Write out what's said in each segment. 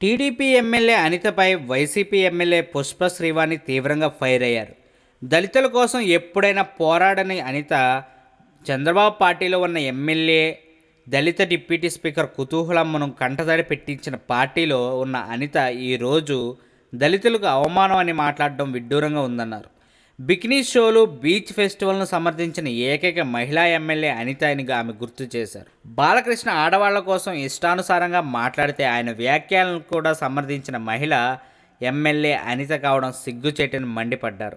TDP MLA అనితపై YCP MLA Pushpa Srivani తీవ్రంగా fire అయ్యారు. దళితుల కోసం ఎప్పుడైనా పోరాడని అనిత చంద్రబాబు పార్టీలో ఉన్న ఎమ్మెల్యే దళిత డిప్యూటీ స్పీకర్ కుతూహలమ్మను కంటతడి పెట్టించిన పార్టీలో ఉన్న అనిత ఈరోజు దళితులకు అవమానం అని మాట్లాడడం విడ్డూరంగా ఉందన్నారు. బికినీ షోలు బీచ్ ఫెస్టివల్ను సమర్థించిన ఏకైక మహిళా ఎమ్మెల్యే అనిత అని ఆమె గుర్తు చేశారు. బాలకృష్ణ ఆడవాళ్ళ కోసం ఇష్టానుసారంగా మాట్లాడితే ఆయన వ్యాఖ్యలను కూడా సమర్థించిన మహిళ ఎమ్మెల్యే అనిత కావడం సిగ్గుచేటని మండిపడ్డారు.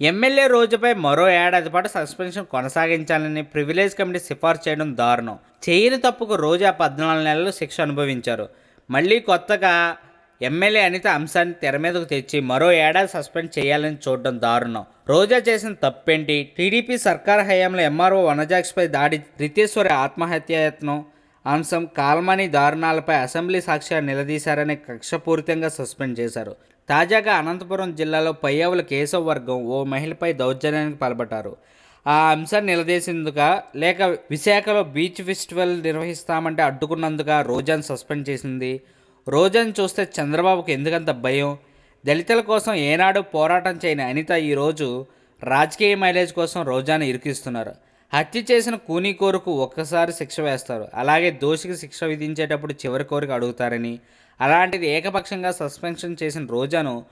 ఎమ్మెల్యే రోజుపై మరో ఏడాది పాటు సస్పెన్షన్ కొనసాగించాలని ప్రివిలేజ్ కమిటీ సిఫార్సు చేయడం దారుణం. చేయని తప్పుకు రోజా పద్నాలుగు నెలలు శిక్ష అనుభవించారు. మళ్ళీ కొత్తగా ఎమ్మెల్యే అనిత అంశాన్ని తెర మీదకు తెచ్చి మరో ఏడాది సస్పెండ్ చేయాలని చూడడం దారుణం. రోజా చేసిన తప్పేంటి? టీడీపీ సర్కార్ హయాంలో ఎంఆర్ఓ వనజాక్షిపై దాడి రితేశ్వరి ఆత్మహత్యాయత్నం అంశం కాల్మనీ దారుణాలపై అసెంబ్లీ సాక్షిగా నిలదీశారని కక్షపూరితంగా సస్పెండ్ చేశారు. తాజాగా అనంతపురం జిల్లాలో పయ్యావుల కేశవ వర్గం ఓ మహిళపై దౌర్జన్యానికి పాల్పడ్డారు. ఆ అంశాన్ని నిలదీసేందుక లేక విశాఖలో బీచ్ ఫెస్టివల్ నిర్వహిస్తామంటే అడ్డుకున్నందుక రోజాను సస్పెండ్ చేసింది రోజాను చూస్తే చంద్రబాబుకు ఎందుకంత భయం? దళితుల కోసం ఏనాడు పోరాటం చేయని అనిత ఈరోజు రాజకీయ మైలేజ్ కోసం రోజాను ఇరికిస్తున్నారు. హత్య చేసిన కూనీ కోరుకు ఒక్కసారి శిక్ష వేస్తారు. అలాగే దోషికి శిక్ష విధించేటప్పుడు చివరి కోరిక అడుగుతారని. అలాంటిది ఏకపక్షంగా సస్పెన్షన్ చేసిన రోజాను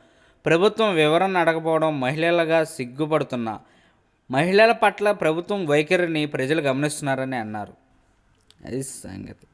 ప్రభుత్వం వివరణ అడగపోవడం మహిళలుగా సిగ్గుపడుతున్నా. మహిళల పట్ల ప్రభుత్వం వైఖరిని ప్రజలు గమనిస్తున్నారని అన్నారు. అది సంగతి.